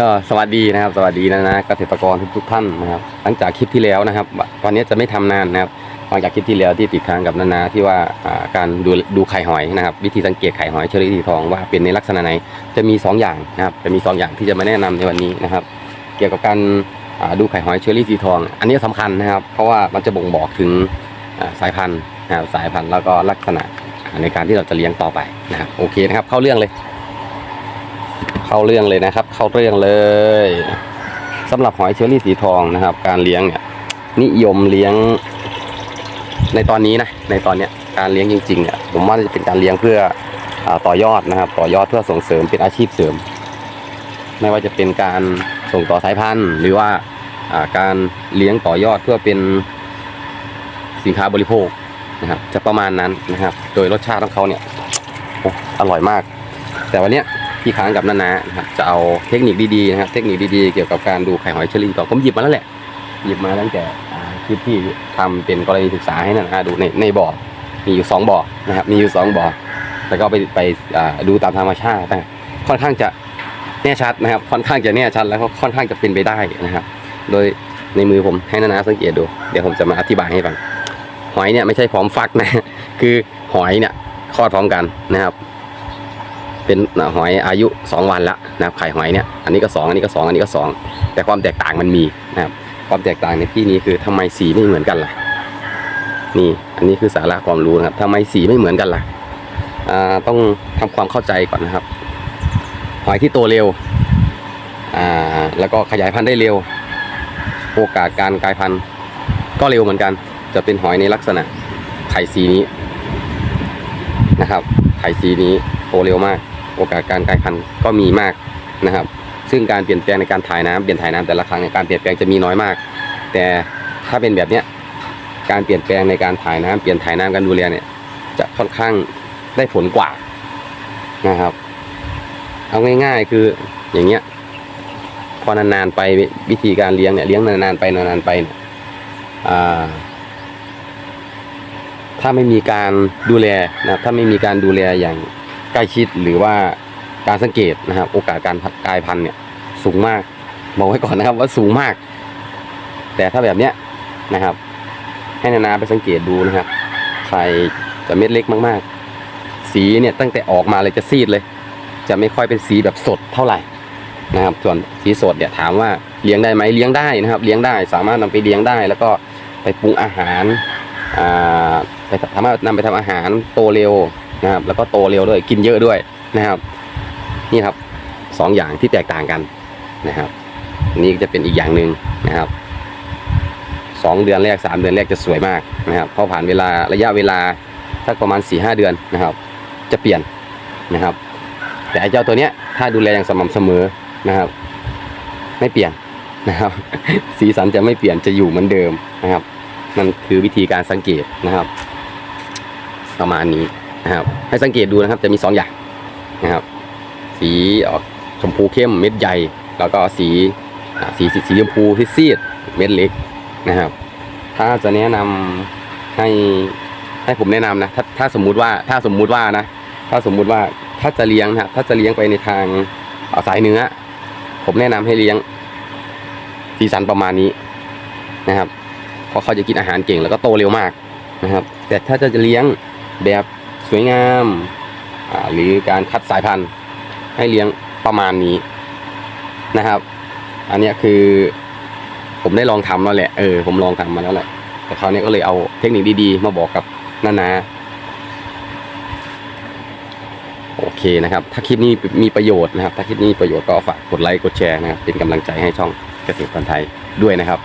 ก็สวัสดีนะครับ สวัสดีนะนะเกษตรกรทุกทุกท่านนะครับ หลังจากคลิปที่แล้วนะครับวันนี้จะไม่ทำนานนะครับหลังจากคลิปที่แล้วที่ติดค้างกับนานาที่ว่าการดูดูไข่หอยนะครับ วิธีสังเกตไข่หอยเชอรี่สีทองว่าเป็นในลักษณะไหนจะมี 2 อย่างนะครับ จะมี 2 อย่างที่จะมาแนะนำในวันนี้นะครับ เกี่ยวกับการดูไข่หอยเชอรี่สีทอง อันนี้สำคัญนะครับ เพราะว่ามันจะบ่งบอกถึงสายพันธุ์นะครับสายพันธุ์แล้วก็ลักษณะในการที่เราจะเลี้ยงต่อไปนะครับโอเคนะครับเข้าเรื่องเลย เข้าเรื่องเลยนะครับ เข้าเรื่องเลยสำหรับหอยเชอรี่สีทองนะครับ การเลี้ยงเนี่ย นิยมเลี้ยง ในตอนนี้นะในตอนเนี้ยการเลี้ยงจริงๆเนี่ยผมว่าจะเป็นการเลี้ยงเพื่ออต่อยอดนะครับ ต่อยอดเพื่อส่งเสริมเป็นอาชีพเสริม ไม่ว่าจะเป็นการส่งต่อสายพันธุ์ หรือว่าการเลี้ยงต่อยอดเพื่อเป็นสินค้าบริโภคนะครับจะประมาณนั้นนะครับ โดยรสชาติของเขาเนี่ยออร่อยมาก แต่วันเนี้ย พี่ค้างกับนานานะครับจะเอาเทคนิคดีๆนะครับเทคนิคดีๆเกี่ยวกับการดูไข่หอยเชอรี่ต่อผมหยิบมาแล้วแหละ หยิบมาตั้งแต่คลิปที่ทำเป็นกรณีศึกษาให้นานาดูในในบ่อมีอยู่สองบ่อนะครับมีอยู่สองบ่อแล้วก็ไปไปดูตามธรรมชาตินะค่อนข้างจะแน่ชัดนะครับ ค่อนข้างจะแน่ชัดแล้วก็ค่อนข้างจะเป็นไปได้นะครับ โดยในมือผมให้นานาสังเกตดู เดี๋ยวผมจะมาอธิบายให้ฟังหอยเนี่ยไม่ใช่พร้อมฟักนะ คือหอยเนี่ยคลอดพร้อมกันนะครับ เป็นหอยอายุ 2 วันละนะครับไข่หอยเนี่ยอันนี้ก็ 2 อันนี้ก็ 2 อันนี้ก็ 2 แต่ความแตกต่างมันมีนะครับความแตกต่างในที่นี้คือทำไมสีไม่เหมือนกันล่ะนี่อันนี้คือสาระความรู้นะครับทำไมสีไม่เหมือนกันล่ะอ่าต้องทำความเข้าใจก่อนนะครับ หอยที่โตเร็วอ่าแล้วก็ขยายพันธุ์ได้เร็ว โอกาสการกลายพันธุ์ก็เร็วเหมือนกัน จะเป็นหอยในลักษณะไข่สีนี้นะครับ ไข่สีนี้โตเร็วมาก โอกาสการกลายพันธุ์ก็มีมากนะครับ ซึ่งการเปลี่ยนแปลงในการถ่ายน้ำเปลี่ยนถ่ายน้ำแต่ละครั้งเนี่ยการเปลี่ยนแปลงจะมีน้อยมาก แต่ถ้าเป็นแบบเนี้ยการเปลี่ยนแปลงในการถ่ายน้ำเปลี่ยนถ่ายน้ำการดูแลเนี่ยจะค่อนข้างได้ผลกว่านะครับ เอาง่ายๆคืออย่างเงี้ยพอนานๆไปวิธีการเลี้ยงเนี่ยเลี้ยงนานๆไปนานๆไปเนี่ยถ้าไม่มีการดูแลนะถ้าไม่มีการดูแลอย่าง ใกล้ชิดหรือว่าการสังเกตนะครับ โอกาสการกลายพันธุ์เนี่ย สูงมากบอกไว้ก่อนนะครับ ว่าสูงมาก แต่ถ้าแบบเนี้ยนะครับ ให้นานาไปสังเกตดูนะครับไข่จะเม็ดเล็กมากๆ สีเนี่ยตั้งแต่ออกมาเลยจะซีดเลย จะไม่ค่อยเป็นสีแบบสดเท่าไหร่นะครับ ส่วนสีสดเนี่ยถามว่าเลี้ยงได้ไหมเลี้ยงได้นะครับ เลี้ยงได้สามารถนำไปเลี้ยงได้ แล้วก็ไปปรุงอาหารอ่าไปสามารถนำไปทำอาหารโตเร็ว นะครับ แล้วก็โตเร็วด้วยกินเยอะด้วยนะครับ นี่ครับสองอย่างที่แตกต่างกันนะครับ นี่จะเป็นอีกอย่างหนึ่งนะครับสองเดือนแรกสามเดือนแรกจะสวยมากนะครับพอผ่านเวลาระยะเวลาสักประมาณสี่ห้าเดือนนะครับ จะเปลี่ยนนะครับ แต่ไอเจ้าตัวเนี้ยถ้าดูแลอย่างสม่ำเสมอนะครับ ไม่เปลี่ยนนะครับ สีสันจะไม่เปลี่ยนจะอยู่เหมือนเดิมนะครับนั่นคือวิธีการสังเกตนะครับ ประมาณนี้ นะครับ ให้สังเกตดูนะครับจะมีสองอย่างนะครับ สีออกชมพูเข้มเม็ดใหญ่ แล้วก็สีสีสีชมพูที่ซีดเม็ดเล็กนะครับ ถ้าจะแนะนำให้ให้ผมแนะนำนะถ้าถ้าสมมุติว่าถ้าสมมุติว่านะ ถ้าสมมุติว่าถ้าจะเลี้ยงนะถ้าจะเลี้ยงไปในทางสายเนื้อ ผมแนะนำให้เลี้ยงสีสันประมาณนี้นะครับเพราะเขาจะกินอาหารเก่งแล้วก็โตเร็วมากนะครับ แต่ถ้าจะเลี้ยงแบบ สวยงามหรือการคัดสายพันธุ์ให้เลี้ยงประมาณนี้นะครับ อันนี้คือผมได้ลองทำแล้วแหละเออผมลองทำมาแล้วแหละแต่คราวนี้ก็เลยเอาเทคนิคดีๆ มาบอกกับนานาโอเคนะครับ ถ้าคลิปนี้มีประโยชน์นะครับ ถ้าคลิปนี้มีประโยชน์ก็ฝากกดไลค์กดแชร์นะครับเป็นกำลังใจให้ช่องเกษตรพันธ์ไทยด้วยนะครับ